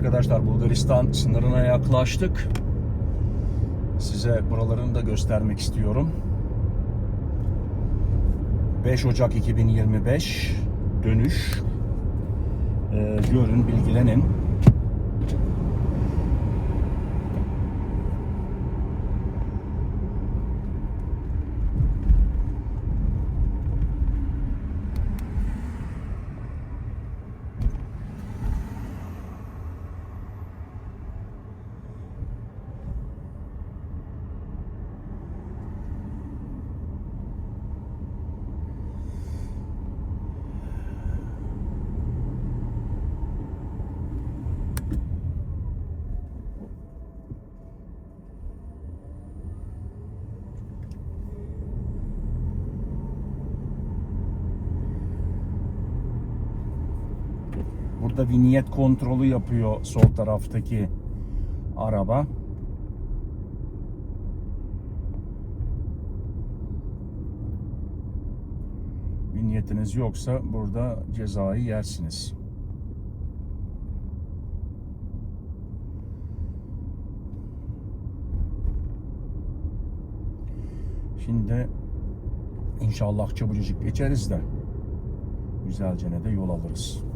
arkadaşlar Bulgaristan sınırına yaklaştık. Size buralarını da göstermek istiyorum. 5 Ocak 2025 dönüş. Ee, görün, bilgilenin. Burada vinyet kontrolü yapıyor sol taraftaki araba. Vinyetiniz yoksa burada cezayı yersiniz. Şimdi inşallah çabucacık geçeriz de güzelce de yol alırız.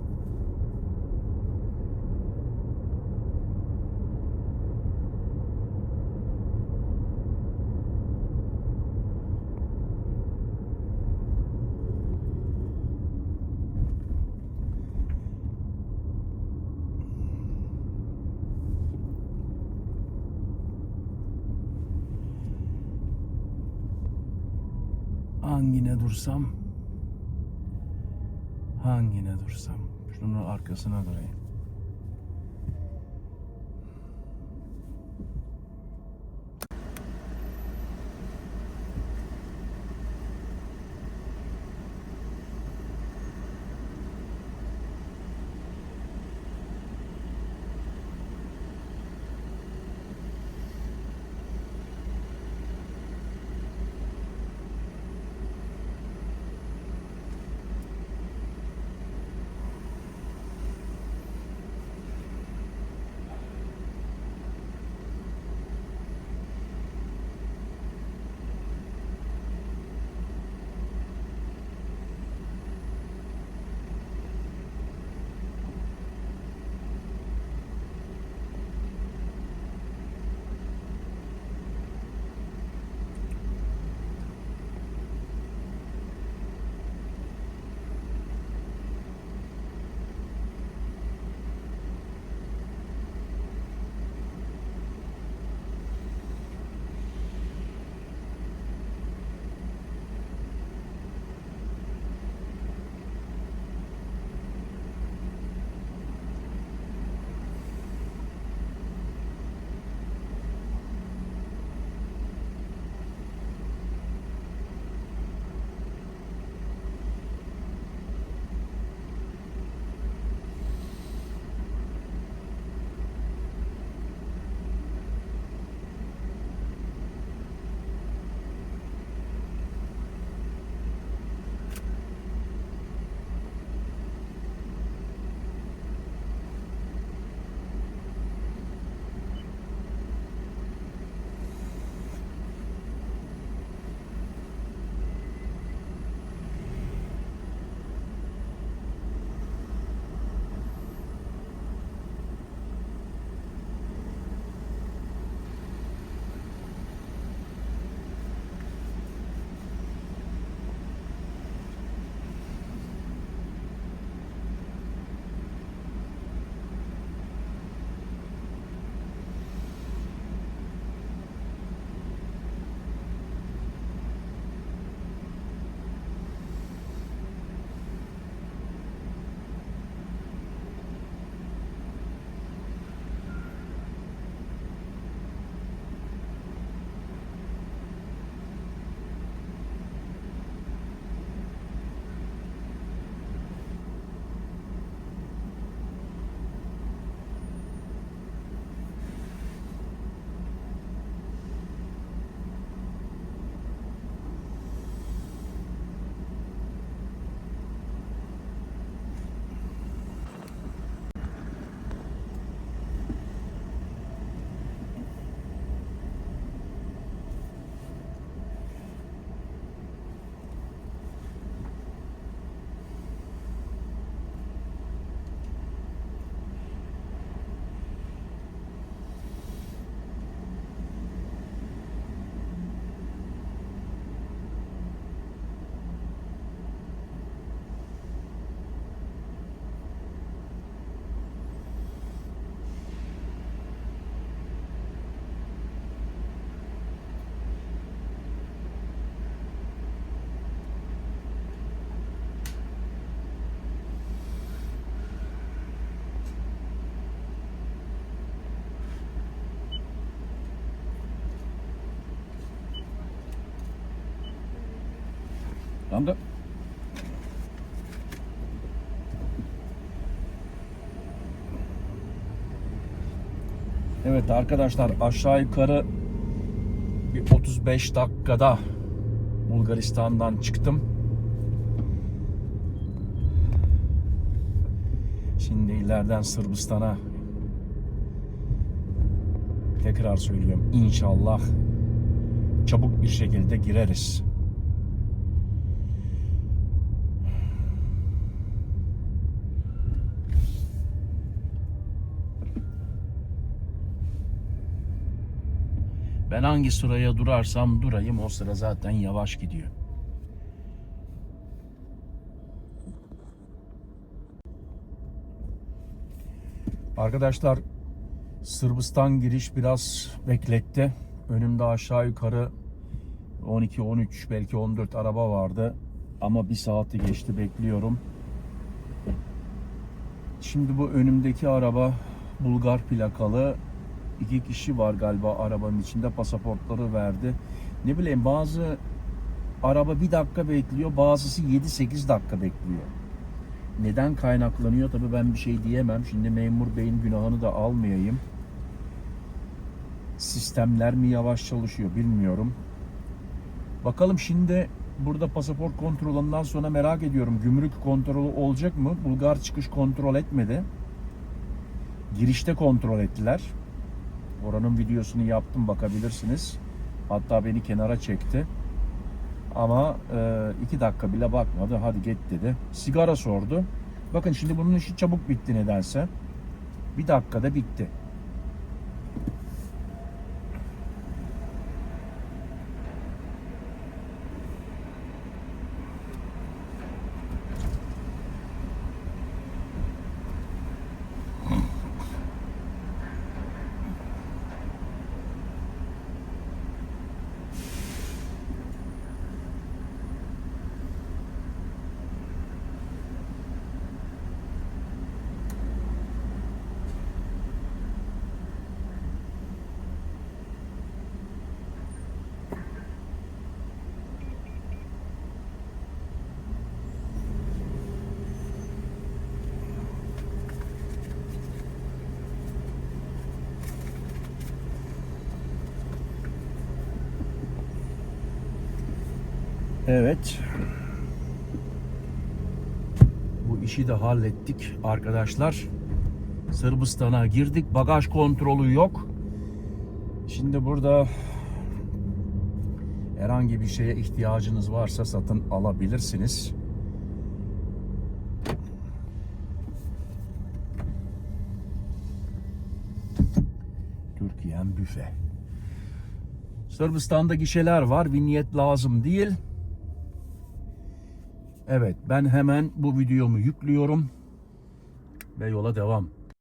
Hangine dursam? Hangine dursam? Şunun arkasına durayım. Kanka. Evet arkadaşlar aşağı yukarı bir 35 dakikada Bulgaristan'dan çıktım. Şimdi ileriden Sırbistan'a tekrar söylüyorum inşallah çabuk bir şekilde gireriz. Ben hangi sıraya durarsam durayım o sıra zaten yavaş gidiyor. Arkadaşlar Sırbistan giriş biraz bekletti. Önümde aşağı yukarı 12, 13 belki 14 araba vardı. Ama bir saati geçti bekliyorum. Şimdi bu önümdeki araba Bulgar plakalı. İki kişi var galiba arabanın içinde pasaportları verdi. Ne bileyim bazı araba bir dakika bekliyor bazısı 7-8 dakika bekliyor. Neden kaynaklanıyor tabii ben bir şey diyemem. Şimdi memur beyin günahını da almayayım. Sistemler mi yavaş çalışıyor bilmiyorum. Bakalım şimdi burada pasaport kontrolünden sonra merak ediyorum. Gümrük kontrolü olacak mı? Bulgar çıkış kontrol etmedi. Girişte kontrol ettiler. Oranın videosunu yaptım bakabilirsiniz. Hatta beni kenara çekti. Ama e, iki dakika bile bakmadı. Hadi git dedi. Sigara sordu. Bakın şimdi bunun işi çabuk bitti nedense. Bir dakikada bitti. Evet. Bu işi de hallettik arkadaşlar. Sırbistan'a girdik. Bagaj kontrolü yok. Şimdi burada herhangi bir şeye ihtiyacınız varsa satın alabilirsiniz. Türkiye'm büfe. Sırbistan'da gişeler var. Vinyet lazım değil. Evet ben hemen bu videomu yüklüyorum ve yola devam.